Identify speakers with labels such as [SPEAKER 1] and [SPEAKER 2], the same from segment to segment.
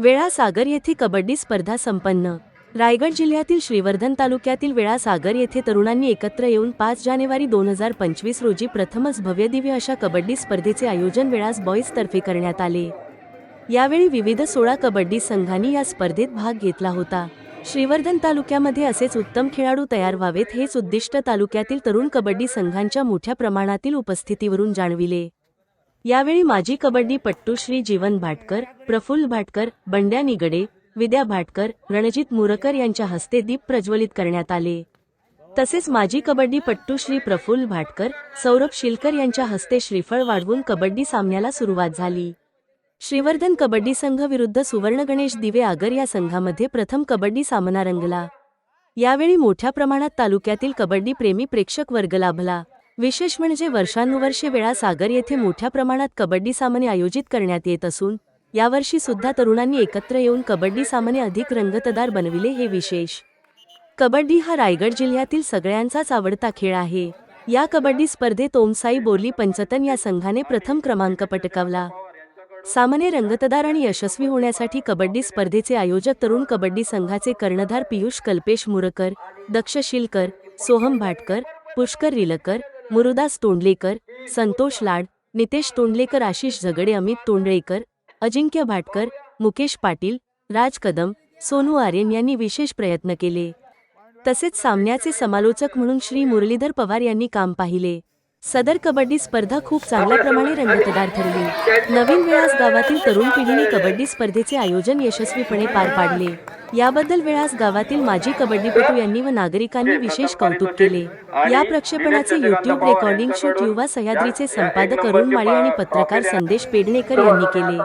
[SPEAKER 1] वेळा सागर येथे कबड्डी स्पर्धा संपन्न. रायगड जिल्ह्यातील श्रीवर्धन तालुक्यातील वेळा सागर येथे तरुणांनी एकत्र येऊन पाच जानेवारी दोन हजार पंचवीस रोजी प्रथमच भव्यदिव्य अशा कबड्डी स्पर्धेचे आयोजन वेळास बॉईज तर्फे करण्यात आले. यावेळी विविध सोळा कबड्डी संघांनी या स्पर्धेत भाग घेतला होता. श्रीवर्धन तालुक्यामध्ये असेच उत्तम खेळाडू तयार व्हावेत हेच उद्दिष्ट तालुक्यातील तरुण कबड्डी संघांच्या मोठ्या प्रमाणातील उपस्थितीवरून जाणविले. यावेळी माजी कबड्डी पट्टू श्री जीवन भाटकर प्रफुल्ल भाटकर बंड्या निगडे विद्या भाटकर रणजित मुरकर यांच्या हस्ते दीप प्रज्वलित करण्यात आले. तसेच माजी कबड्डी पट्टू श्री प्रफुल्ल भाटकर सौरभ शिलकर यांच्या हस्ते श्रीफळ वाढवून कबड्डी सामन्याला सुरुवात झाली. श्रीवर्धन कबड्डी संघ विरुद्ध सुवर्ण गणेश दिवे आगर या संघामध्ये प्रथम कबड्डी सामना रंगला. यावेळी मोठ्या प्रमाणात तालुक्यातील कबड्डी प्रेमी प्रेक्षक वर्ग लाभला. विशेष म्हणजे वर्षानुवर्षे वेळा सागर येथे मोठ्या प्रमाणात कबड्डी सामने आयोजित करण्यात येत असून यावर्षी सुद्धा तरुणांनी एकत्र येऊन कबड्डी सामने अधिक रंगतदार बनविले हे विशेष. कबड्डी हा रायगड जिल्ह्यातील सगळ्यांचाच आवडता खेळ आहे. या कबड्डी स्पर्धेत ओमसाई बोरली पंचतन या संघाने प्रथम क्रमांक पटकावला. सामने रंगतदार आणि यशस्वी होण्यासाठी कबड्डी स्पर्धेचे आयोजक तरुण कबड्डी संघाचे कर्णधार पियुष कल्पेश मुरकर दक्ष शिलकर सोहम भाटकर पुष्कर रिलकर मुरुदास तोंडलेकर संतोष लाड नितेश तोंडलेकर आशिष झगडे अमित तोंडळेकर अजिंक्य भाटकर मुकेश पाटील राज कदम सोनू आर्यन यांनी विशेष प्रयत्न केले. तसेच सामन्याचे समालोचक म्हणून श्री मुरलीधर पवार यांनी काम पाहिले. सदर कबड्डी स्पर्धा खूप चांगल्या प्रमाणे रंगतदार ठरली. नवीन वेळास गावातील तरुण पिढीने कबड्डी स्पर्धेचे आयोजन यशस्वीपणे पार पाडले. याबद्दल वेळास गावातील माजी कबड्डीपटू यांनी व नागरिकांनी विशेष कौतुक केले. या प्रक्षेपणाचे युट्यूब रेकॉर्डिंग शूट युवा सह्याद्रीचे संपादक अरुण माळी आणि पत्रकार संदेश पेडणेकर यांनी केले.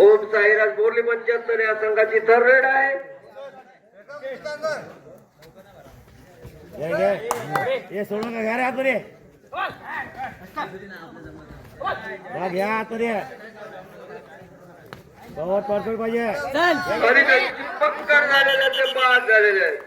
[SPEAKER 2] ओम साईराज बोरली पंचायत या संघाची थर्ड आहे.
[SPEAKER 3] ये सोडून घ्या रे। आतमध्ये या घ्या आतमध्ये कवर परफेक्ट पाहिजे।
[SPEAKER 2] आणि त्यांची पक्कड झालेल्या ते बाद झालेले आहेत.